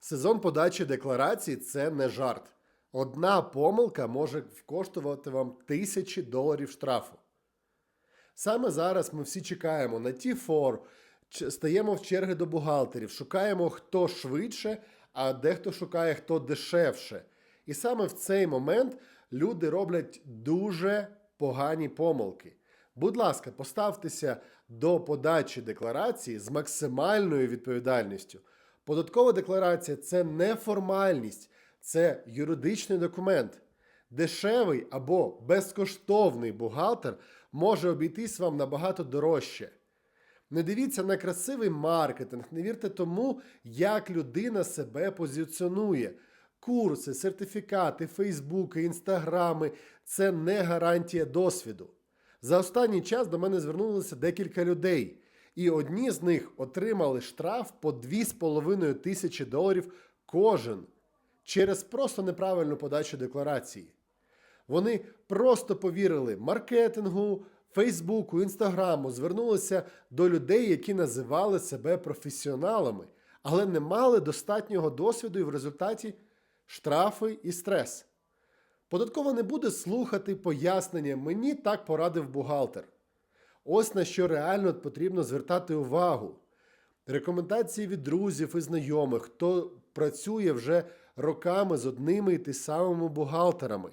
Сезон подачі декларацій це не жарт. Одна помилка може коштувати вам тисячі доларів штрафу. Саме зараз ми всі чекаємо на T4, стаємо в черги до бухгалтерів, шукаємо хто швидше, а дехто шукає хто дешевше. І саме в цей момент люди роблять дуже погані помилки. Будь ласка, поставтеся до подачі декларації з максимальною відповідальністю. Податкова декларація це не формальність, це юридичний документ. Дешевий або безкоштовний бухгалтер може обійтись вам набагато дорожче. Не дивіться на красивий маркетинг, не вірте тому, як людина себе позиціонує. Курси, сертифікати, фейсбуки, інстаграми це не гарантія досвіду. За останній час до мене звернулося декілька людей, і одні з них отримали штраф по 2,5 тисячі доларів кожен через просто неправильну подачу декларації. Вони просто повірили маркетингу, Фейсбуку, Інстаграму, звернулися до людей, які називали себе професіоналами, але не мали достатнього досвіду і в результаті штрафи і стрес. Податкова не буде слухати пояснення, мені так порадив бухгалтер. Ось на що реально потрібно звертати увагу. Рекомендації від друзів і знайомих, хто працює вже роками з одними і ті самими бухгалтерами.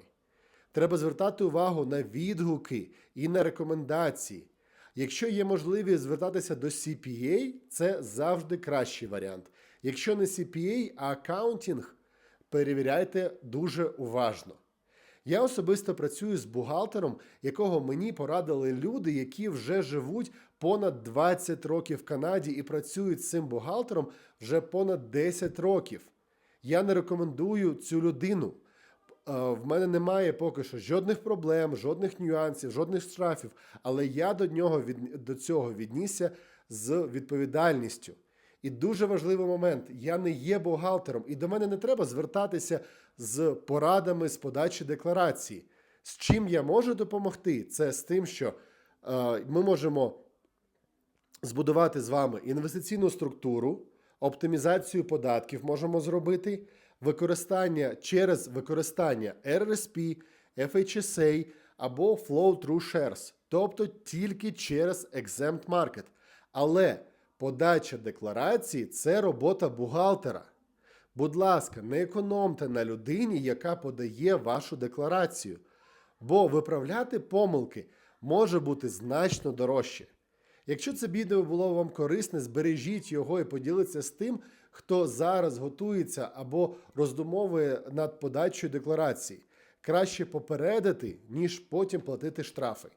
Треба звертати увагу на відгуки і на рекомендації. Якщо є можливість звертатися до CPA, це завжди кращий варіант. Якщо не CPA, а аккаунтінг, перевіряйте дуже уважно. Я особисто працюю з бухгалтером, якого мені порадили люди, які вже живуть понад 20 років в Канаді і працюють з цим бухгалтером вже понад 10 років. Я не рекомендую цю людину. Е, В мене немає поки що жодних проблем, жодних нюансів, жодних штрафів, але я до нього від, до цього віднісся з відповідальністю. І дуже важливий момент: я не є бухгалтером, і до мене не треба звертатися з порадами з подачі декларації. З чим я можу допомогти? Це з тим, що е, ми можемо збудувати з вами інвестиційну структуру, оптимізацію податків можемо зробити, використання через використання RRSP, FHSA або Flow Through Shares, тобто тільки через Exempt Market. Але подача декларації це робота бухгалтера. Будь ласка, не економте на людині, яка подає вашу декларацію, бо виправляти помилки може бути значно дорожче. Якщо це відео було вам корисне, збережіть його і поділіться з тим, хто зараз готується або роздумовує над подачею декларації. Краще попередити, ніж потім платити штрафи.